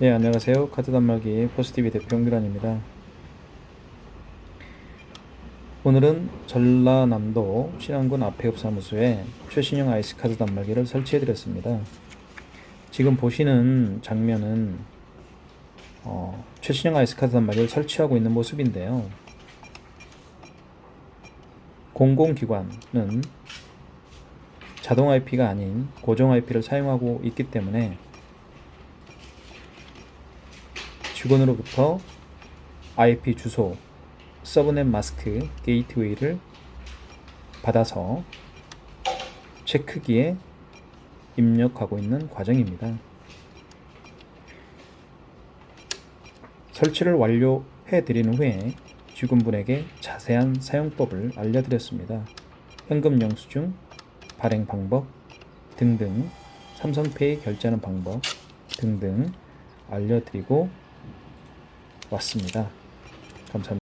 네, 안녕하세요. 카드 단말기 포스티비 대표 홍규란입니다. 오늘은 전라남도 신안군 앞해읍 사무소에 최신형 아이스 카드 단말기를 설치해 드렸습니다. 지금 보시는 장면은 어, 최신형 아이스 카드 단말기를 설치하고 있는 모습인데요. 공공기관은 자동 IP가 아닌 고정 IP를 사용하고 있기 때문에 직원으로부터 IP 주소, 서브넷 마스크, 게이트웨이를 받아서 체크기에 입력하고 있는 과정입니다. 설치를 완료해 드린 후에 직원분에게 자세한 사용법을 알려드렸습니다. 현금 영수증, 발행 방법 등등, 삼성페이 결제하는 방법 등등 알려드리고 왔습니다. 감사합니다.